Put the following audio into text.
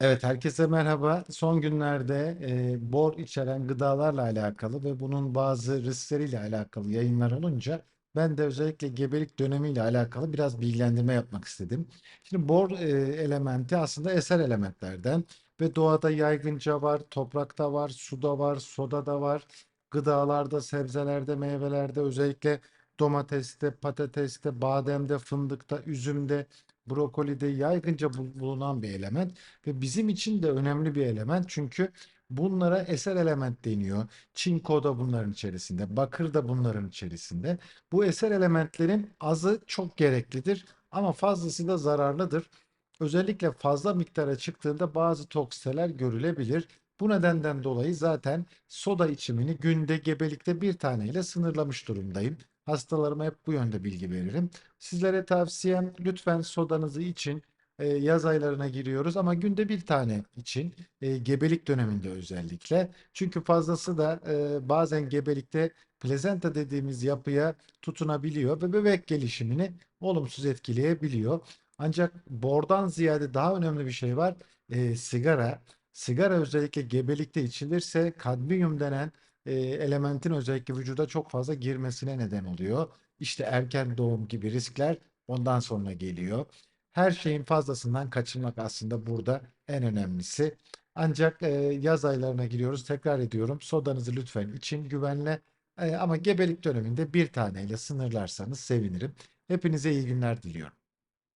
Evet, herkese merhaba. Son günlerde e, bor içeren gıdalarla alakalı ve bunun bazı riskleriyle alakalı yayınlar olunca ben de özellikle gebelik dönemiyle alakalı biraz bilgilendirme yapmak istedim. Şimdi bor e, elementi aslında eser elementlerden ve doğada yaygınca var, toprakta var, suda var, soda da var, gıdalarda, sebzelerde, meyvelerde, özellikle domateste, patateste, bademde, fındıkta, üzümde, brokolide yaygınca bul- bulunan bir element. Ve bizim için de önemli bir element çünkü bunlara eser element deniyor. Çinko da bunların içerisinde, bakır da bunların içerisinde. Bu eser elementlerin azı çok gereklidir ama fazlası da zararlıdır. Özellikle fazla miktara çıktığında bazı toksiteler görülebilir. Bu nedenden dolayı zaten soda içimini günde gebelikte bir taneyle sınırlamış durumdayım. Hastalarıma hep bu yönde bilgi veririm. Sizlere tavsiyem lütfen sodanızı için. E, yaz aylarına giriyoruz ama günde bir tane için e, gebelik döneminde özellikle. Çünkü fazlası da e, bazen gebelikte plazenta dediğimiz yapıya tutunabiliyor ve bebek gelişimini olumsuz etkileyebiliyor. Ancak bordan ziyade daha önemli bir şey var. E, sigara. Sigara özellikle gebelikte içilirse kadmiyum denen e, elementin özellikle vücuda çok fazla girmesine neden oluyor. İşte erken doğum gibi riskler ondan sonra geliyor. Her şeyin fazlasından kaçınmak aslında burada en önemlisi. Ancak e, yaz aylarına giriyoruz. Tekrar ediyorum. Sodanızı lütfen için güvenle E, ama gebelik döneminde bir taneyle sınırlarsanız sevinirim. Hepinize iyi günler diliyorum.